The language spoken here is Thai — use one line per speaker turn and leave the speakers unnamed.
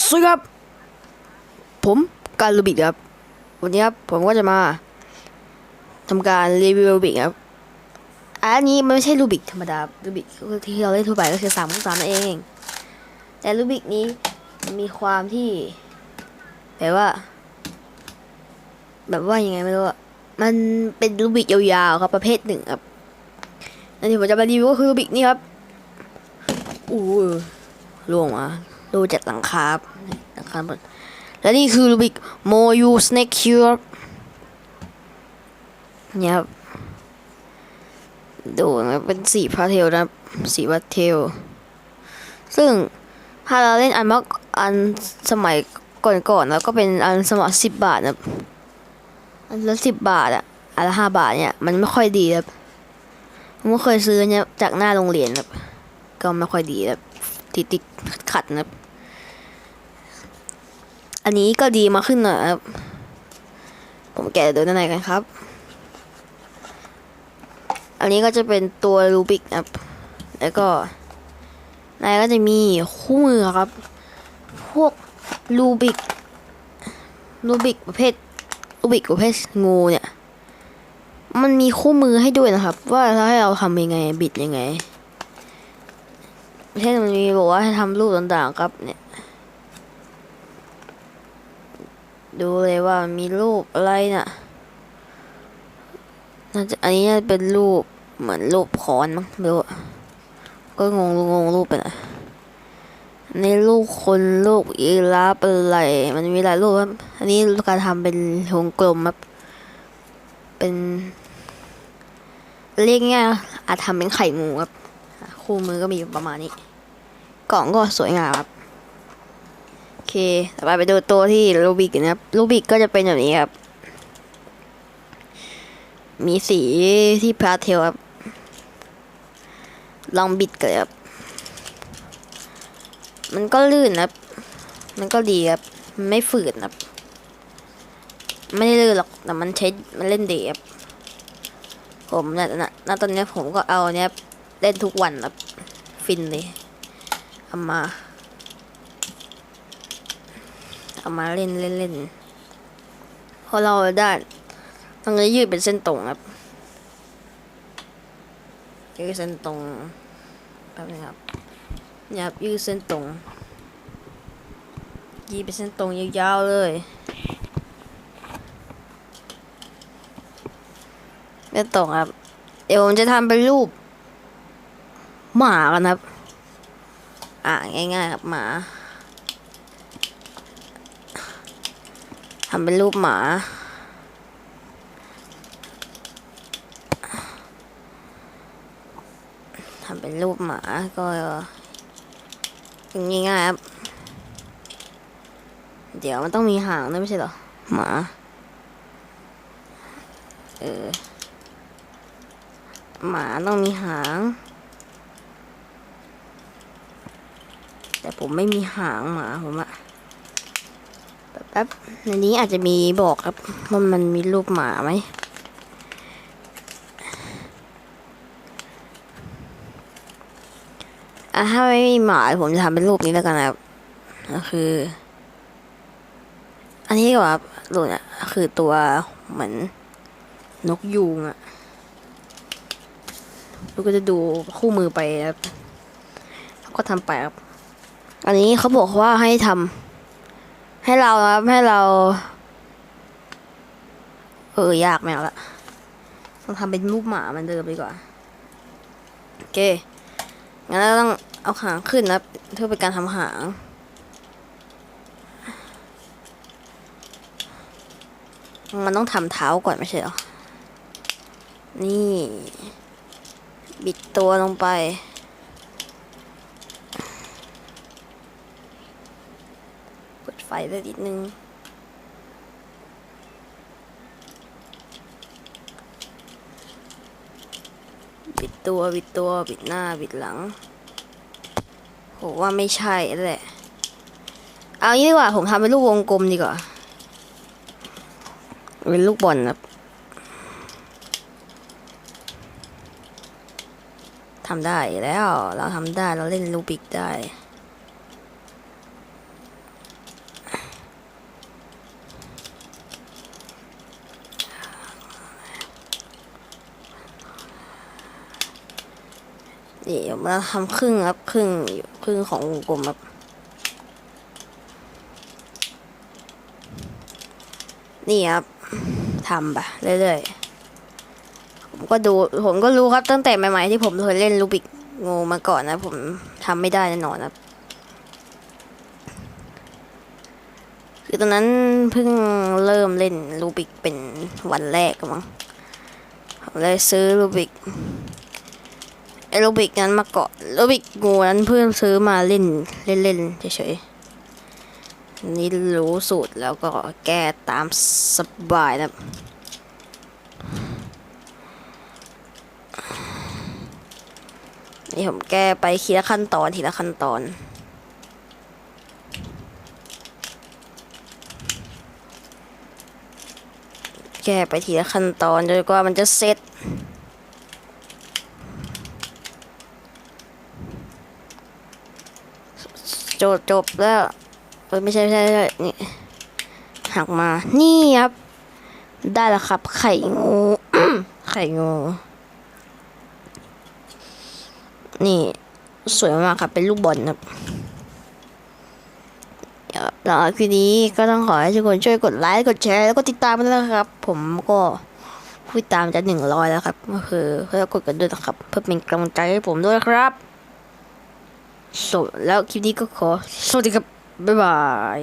สวัสดีครับ ผมการลูบิกครับ วันนี้ครับผมก็จะมาทำการรีวิวลูบิกครับ อันนี้มันไม่ใช่ลูบิกธรรมดาลูบิกก็คือที่เราเล่นทั่วไปก็คือสามคูณสามนั่นเอง แต่ลูบิกนี้มีความที่แบบว่า แบบว่ายังไงไม่รู้อะมันเป็นลูบิกยาวๆครับประเภทหนึ่งครับอันที่ผมจะมารีวิวก็คือลูบิกนี่ครับอู้ล่วงมา ดูจากหลังคาบหลังคาหมดและนี่คือลูบิกโมยูสเน็กคิวเนี่ยครับดูนะเป็นสีพาเทลนะสีพาเทล ซึ่งถ้าเราเล่นอันมื่ออันสมัยก่อนๆแล้วก็เป็นอันสมัครสิบบาทนะอันละสิบบาทอะอันละห้าบาทเนี่ยมันไม่ค่อยดีครับผมก็เคยซื้อเนี่ยจากหน้าโรงเรียนครับก็ไม่ค่อยดีครับติดติดขัดนะครับ อันนี้ก็ดีมาขึ้นน่อยครับ ผมแกะดูด้านในกันครับ อันนี้ก็จะเป็นตัวรูบิกนะครับ แล้วก็ในก็จะมีคู่มือครับ พวกรูบิก รูบิกประเภท รูบิกประเภทงูเนี่ย มันมีคู่มือให้ด้วยนะครับ ว่าถ้าให้เราทำยังไง บิดยังไงเช่นมันมีบอกว่าให้ทำรูปต่างๆครับเนี่ย ดูเลยว่ามีรูปอะไรน่ะน่าจะอันนี้เป็นรูปเหมือนรูปคอนมั้งไม่รู้ก็งงงงรูปไปหน่อยในรูปคนรูปอีราฟอะไรมันมีหลายรูปครับอันนี้การทำเป็นวงกลมครับเป็นเรียกง่ายอาจทำเป็นไข่งูครับ คู่มือก็มีอยู่ประมาณนี้ กล่องก็สวยงามครับ เคต่อไปไปดูตัวที่ลูบิกนะครับลูบิกก็จะเป็นแบบนี้ครับ มีสีที่พาเทลครับ ลองบิดกันครับ มันก็ลื่นนะครับ มันก็ดีครับ ไม่ฝืดนะครับ ไม่ได้ลื่นหรอก แต่มันใช้มันเล่นดีครับ ผมเนี่ยณณตอนเนี้ยผมก็เอาเนี้ยเล่นทุกวันครับ ฟินเลยเอามา เอามาเล่นเล่นเล่นพอเราได้ต้องจะยืดเป็นเส้นตรงครับยืดเส้นตรงแป๊บนึงครับยับยืดเส้นตรงยืดเป็นเส้นตรงยาวๆเลยเส้นตรงครับ เดี๋ยวผมจะทำเป็นรูป หมากันครับ อะง่ายๆครับหมา ทำเป็นรูปหมา ทำเป็นรูปหมาก็ย่างง่ายๆครับ เดี๋ยวมันต้องมีหางด้วยไม่ใช่เหรอ หมา เออ หมาต้องมีหาง แต่ผมไม่มีหางหมาผมอะ แป๊บในนี้อาจจะมีบอกครับว่ามันมีรูปหมาไหมอะถ้าไม่มีหมาผมจะทำเป็นรูปนี้แล้วกันนะครับก็คือ อันนี้ก็ครับรูปเนี่ยคือตัวเหมือนนกยูงอะลูกก็จะดูคู่มือไปครับแล้วก็ทำไปครับ อันนี้เขาบอกว่าให้ทำ ให้เราครับให้เรา เออ ยากแมวละต้องทำเป็นรูปหมามันเดิมดีกว่า โอเค งั้นเราต้องเอาหางขึ้นนะเพื่อเป็นการทำหาง มันต้องทำเท้าก่อนไม่ใช่หรอ นี่ บิดตัวลงไป เปิ ดไฟได้นิดนึง บิดตัวบิดตัวบิดหน้าบิดหลังโหว่าไม่ใช่แหละ เอางี้ดีกว่า ผมทำเป็นลูกวงกลมดีกว่า เป็นลูกบอลครับทำได้แล้ว เราทำได้ เราเล่นลูบิกได้ ดี๋ยวมาทำครึ่งครับครึ่งอยู่ครึ่งของวงกลมครับ นี่ครับทำไปเรื่อยๆผมก็ดูผมก็รู้ครับตั้งแต่ใหม่ๆที่ผมเคยเล่นลูบิกงูมาก่อนนะ ผมทำไม่ได้แน่นอนครับคือตอนนั้นเพิ่งเริ่มเล่นลูบิกเป็นวันแรกมั้งผมเลยซื้อลูบิก ไอ้ลูบิกนั้นมาเกาะลูบิกงูนั้นเพิ่งซื้อมาเล่นเล่นๆเฉยๆนี่รู้สูตรแล้วก็แก้ตามสบายนะนี่ผมแก้ไปทีละขั้นตอนทีละขั้นตอนแก้ไปทีละขั้นตอนจนกว่ามันจะเสร็จ จบจบแล้วเอ้ยไม่ใช่ไม่ใช่ไม่ใช่นี่หักมา นี่ครับ ได้แล้วครับ ไข่งู ไข่งู นี่ สวยมากครับ เป็นลูกบอลครับเดี๋ยวหลังจากคลิปนี้ก็ต้องขอให้ทุกคนช่วยกดไลค์ กดแชร์ แล้วก็ติดตามด้วยนะครับ ผมก็ผู้ติดตามจะหนึ่งร้อยแล้วครับ ก็คือเพื่อกดกันด้วยนะครับ เพื่อเป็นกำลังใจให้ผมด้วยครับ แล้วคลิปนี้ก็ขอ สวัสดีครับ บ๊ายบาย